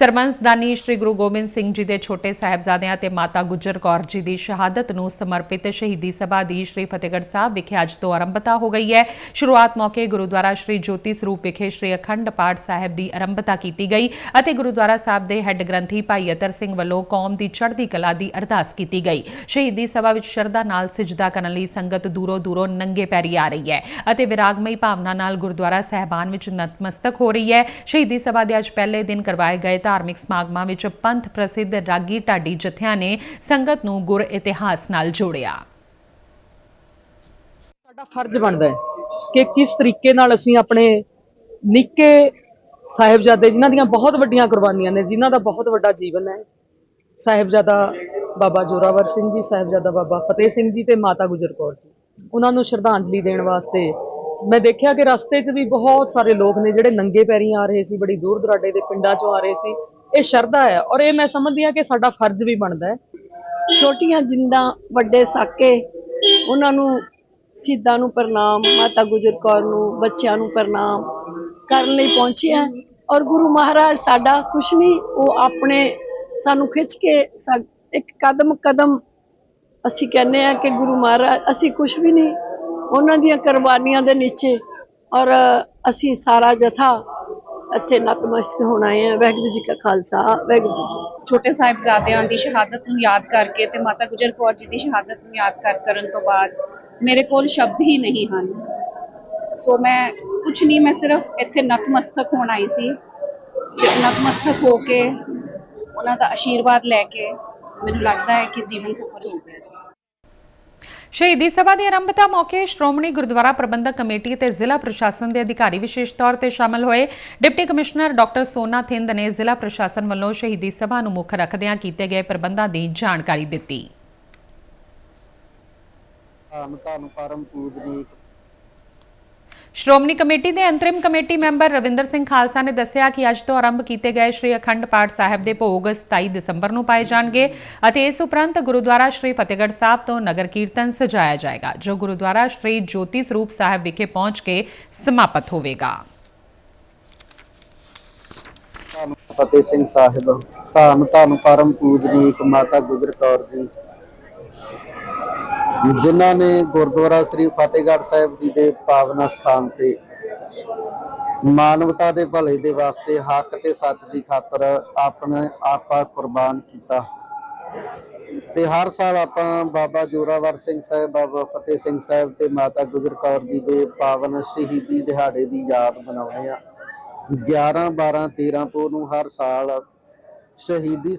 ਸਰਬੰਸਦਾਨੀ ਸ੍ਰੀ ਗੁਰੂ ਗੋਬਿੰਦ ਸਿੰਘ ਜੀ ਦੇ ਛੋਟੇ ਸਾਹਿਬਜ਼ਾਦਿਆਂ ਤੇ ਮਾਤਾ ਗੁਜਰ ਕੌਰ ਜੀ ਦੀ ਸ਼ਹਾਦਤ ਨੂੰ ਸਮਰਪਿਤ ਸ਼ਹੀਦੀ ਸਭਾ ਦੀ ਸ੍ਰੀ ਫਤਿਹਗੜ੍ਹ ਸਾਹਿਬ ਵਿਖੇ ਅੱਜ ਤੋਂ ਆਰੰਭਤਾ ਹੋ ਗਈ ਹੈ। ਸ਼ੁਰੂਆਤ ਮੌਕੇ ਗੁਰਦੁਆਰਾ ਸ੍ਰੀ ਜੋਤੀ ਸਰੂਪ ਵਿਖੇ ਸ੍ਰੀ ਅਖੰਡ ਪਾਠ ਸਾਹਿਬ ਦੀ ਆਰੰਭਤਾ ਕੀਤੀ ਗਈ ਅਤੇ ਗੁਰਦੁਆਰਾ ਸਾਹਿਬ ਦੇ ਹੈੱਡ ਗ੍ਰੰਥੀ ਭਾਈ ਅਤਰ ਸਿੰਘ ਵੱਲੋਂ ਕੌਮ ਦੀ ਚੜ੍ਹਦੀ ਕਲਾ ਦੀ ਅਰਦਾਸ ਕੀਤੀ ਗਈ। ਸ਼ਹੀਦੀ ਸਭਾ ਵਿੱਚ ਸ਼ਰਧਾ ਨਾਲ ਸਿਜਦਾ ਕਰਨ ਲਈ ਸੰਗਤ ਦੂਰੋਂ ਦੂਰੋਂ ਨੰਗੇ ਪੈਰੀ ਆ ਰਹੀ ਹੈ ਅਤੇ ਵਿਰਾਗਮਈ ਭਾਵਨਾ ਨਾਲ ਗੁਰਦੁਆਰਾ ਸਹਿਬਾਨ ਵਿੱਚ ਨਤਮਸਤਕ ਹੋ ਰਹੀ ਹੈ। ਸ਼ਹੀਦੀ ਸਭਾ ਦੇ ਅੱਜ ਪਹਿਲੇ ਦਿਨ ਕਰਵਾਏ ਗਏ ਧਾਰਮਿਕ ਸਮਾਗਮਾਂ ਵਿੱਚ ਪੰਥ ਪ੍ਰਸਿੱਧ ਰਾਗੀ ਢਾਡੀ ਜਥਿਆਂ ਨੇ ਸੰਗਤ ਨੂੰ ਗੁਰ ਇਤਿਹਾਸ ਨਾਲ ਜੋੜਿਆ। ਸਾਡਾ ਫਰਜ਼ ਬਣਦਾ ਹੈ ਕਿ ਕਿਸ ਤਰੀਕੇ ਨਾਲ ਅਸੀਂ ਆਪਣੇ ਨਿੱਕੇ ਸਾਹਿਬਜ਼ਾਦੇ, ਜਿਨ੍ਹਾਂ ਦੀਆਂ ਬਹੁਤ ਵੱਡੀਆਂ ਕੁਰਬਾਨੀਆਂ ਨੇ, ਜਿਨ੍ਹਾਂ ਦਾ ਬਹੁਤ ਵੱਡਾ ਜੀਵਨ ਹੈ, ਸਾਹਿਬਜ਼ਾਦਾ ਬਾਬਾ ਜੋਰਾਵਰ ਸਿੰਘ ਜੀ, ਸਾਹਿਬਜ਼ਾਦਾ ਬਾਬਾ ਫਤਿਹ ਸਿੰਘ ਜੀ ਤੇ ਮਾਤਾ ਗੁਜਰ ਕੌਰ ਜੀ। ਉਹਨਾਂ ਨੂੰ ਸ਼ਰਧਾਂਜਲੀ ਦੇਣ ਵਾਸਤੇ ਮੈਂ ਦੇਖਿਆ ਕਿ ਰਸਤੇ 'ਚ ਵੀ ਬਹੁਤ ਸਾਰੇ ਲੋਕ ਨੇ ਜਿਹੜੇ ਨੰਗੇ ਪੈਰੀਂ ਆ ਰਹੇ ਸੀ, ਬੜੀ ਦੂਰ ਦੁਰਾਡੇ ਦੇ ਪਿੰਡਾਂ 'ਚੋਂ ਆ ਰਹੇ ਸੀ। ਇਹ ਸ਼ਰਧਾ ਹੈ ਔਰ ਇਹ ਮੈਂ ਸਮਝਦੀ ਹਾਂ ਕਿ ਸਾਡਾ ਫਰਜ਼ ਵੀ ਬਣਦਾ ਹੈ। ਛੋਟੀਆਂ ਜਿੰਦਾਂ ਵੱਡੇ ਸਾਕੇ, ਉਹਨਾਂ ਨੂੰ ਸਿੱਧਾਂ ਨੂੰ ਪ੍ਰਣਾਮ, ਮਾਤਾ ਗੁਜਰ ਕੌਰ ਨੂੰ, ਬੱਚਿਆਂ ਨੂੰ ਪ੍ਰਣਾਮ ਕਰਨ ਲਈ ਪਹੁੰਚੇ ਹਾਂ ਔਰ ਗੁਰੂ ਮਹਾਰਾਜ ਸਾਡਾ ਕੁਛ ਨਹੀਂ, ਉਹ ਆਪਣੇ ਸਾਨੂੰ ਖਿੱਚ ਕੇ ਇੱਕ ਕਦਮ ਕਦਮ ਅਸੀਂ ਕਹਿੰਦੇ ਆ ਕਿ ਗੁਰੂ ਮਹਾਰਾਜ, ਅਸੀਂ ਕੁਛ ਵੀ ਨਹੀਂ ਉਹਨਾਂ ਦੀਆਂ ਕੁਰਬਾਨੀਆਂ ਦੇ ਨੀਚੇ ਔਰ ਅਸੀਂ ਸਾਰਾ ਜਥਾ ਇੱਥੇ ਨਤਮਸਤਕ ਹੋਣ ਆਏ ਵਾਹਿਗੁਰੂ ਜੀ ਕਾ ਖਾਲਸਾ, ਵਾਹਿਗੁਰੂ ਜੀ ਛੋਟੇ ਸਾਹਿਬਜ਼ਾਦਿਆਂ ਦੀ ਸ਼ਹਾਦਤ ਨੂੰ ਯਾਦ ਕਰਕੇ ਤੇ ਮਾਤਾ ਗੁਜਰ ਕੌਰ ਜੀ ਦੀ ਸ਼ਹਾਦਤ ਨੂੰ ਯਾਦ ਕਰ ਕਰਨ ਤੋਂ ਬਾਅਦ ਮੇਰੇ ਕੋਲ ਸ਼ਬਦ ਹੀ ਨਹੀਂ ਹਨ। ਸੋ ਮੈਂ ਕੁਝ ਨਹੀਂ, ਮੈਂ ਸਿਰਫ ਇੱਥੇ ਨਤਮਸਤਕ ਹੋਣ ਆਈ ਸੀ ਤੇ ਨਤਮਸਤਕ ਹੋ ਕੇ ਉਹਨਾਂ ਦਾ ਆਸ਼ੀਰਵਾਦ ਲੈ ਕੇ ਮੈਨੂੰ ਲੱਗਦਾ ਹੈ ਕਿ ਜੀਵਨ ਸਫਲ ਹੋ ਗਿਆ ਜੀ। ਸ਼ਹੀਦੀ ਸਭਾ ਦੀ ਆਰੰਭਤਾ ਮੌਕੇ ਸ਼੍ਰੋਮਣੀ ਗੁਰਦੁਆਰਾ ਪ੍ਰਬੰਧਕ ਕਮੇਟੀ ਤੇ ਜ਼ਿਲ੍ਹਾ ਪ੍ਰਸ਼ਾਸਨ ਦੇ ਅਧਿਕਾਰੀ ਵਿਸ਼ੇਸ਼ ਤੌਰ ਤੇ ਸ਼ਾਮਲ ਹੋਏ। ਡਿਪਟੀ ਕਮਿਸ਼ਨਰ ਡਾਕਟਰ ਸੋਨਾ ਥਿੰਦ ਨੇ ਜ਼ਿਲ੍ਹਾ ਪ੍ਰਸ਼ਾਸਨ ਵੱਲੋਂ ਸ਼ਹੀਦੀ ਸਭਾ ਨੂੰ ਮੁੱਖ ਰੱਖਦਿਆਂ ਕੀਤੇ ਗਏ ਪ੍ਰਬੰਧਾਂ ਦੀ ਜਾਣਕਾਰੀ ਦਿੱਤੀ। ਧੰਨ ਧੰਨ ਪਰਮ ਪੂਜਨੀਕ ਸ਼੍ਰੋਮਣੀ ਕਮੇਟੀ ਦੇ ਅੰਤਰਿਮ ਕਮੇਟੀ ਮੈਂਬਰ ਰਵਿੰਦਰ ਸਿੰਘ ਖਾਲਸਾ ਨੇ ਦੱਸਿਆ ਕਿ ਅੱਜ ਤੋਂ ਆਰੰਭ ਕੀਤੇ ਗਏ ਸ਼੍ਰੀ ਅਖੰਡ ਪਾਠ ਸਾਹਿਬ ਦੇ ਭੋਗ 27 ਦਸੰਬਰ ਨੂੰ ਪਾਏ ਜਾਣਗੇ ਅਤੇ ਇਸ ਉਪਰੰਤ ਗੁਰਦੁਆਰਾ ਸ਼੍ਰੀ ਫਤਿਹਗੜ੍ਹ ਸਾਹਿਬ ਤੋਂ ਨਗਰ ਕੀਰਤਨ ਸਜਾਇਆ ਜਾਏਗਾ, ਜੋ ਗੁਰਦੁਆਰਾ ਸ਼੍ਰੀ ਜੋਤੀ ਸਰੂਪ ਸਾਹਿਬ ਵਿਖੇ ਪਹੁੰਚ ਕੇ ਸਮਾਪਤ ਹੋਵੇਗਾ। ਫਤਿਹ ਸਿੰਘ ਸਾਹਿਬ, ਧੰਨ ਧੰਨ ਪਰਮ ਪੂਜਨੀਕ ਮਾਤਾ ਗੁਜਰ ਕੌਰ ਜੀ। ਜਿਨ੍ਹਾਂ ਨੇ ਗੁਰਦੁਆਰਾ ਸ੍ਰੀ ਫਤਿਹਗੜ੍ਹ ਸਾਹਿਬ ਜੀ ਦੇ ਪਾਵਨ ਸਥਾਨ ਤੇ ਮਾਨਵਤਾ ਦੇ ਭਲੇ ਦੇ ਵਾਸਤੇ ਹੱਕ ਤੇ ਸੱਚ ਦੀ ਖਾਤਰ ਆਪਣਾ ਆਪਾ ਕੁਰਬਾਨ ਕੀਤਾ। ਤੇ ਹਰ ਸਾਲ ਆਪਾਂ ਬਾਬਾ ਜੋਰਾਵਰ ਸਿੰਘ ਸਾਹਿਬ, ਬਾਬਾ ਫਤਿਹ ਸਿੰਘ ਸਾਹਿਬ ਤੇ ਮਾਤਾ ਗੁਜਰ ਕੌਰ ਜੀ ਦੇ ਪਾਵਨ ਸ਼ਹੀਦੀ ਦਿਹਾੜੇ ਦੀ ਯਾਦ ਮਨਾਉਂਦੇ ਆ 11 12 13 ਪੋ ਨੂੰ ਹਰ ਸਾਲ ਸ਼ਹੀਦੀ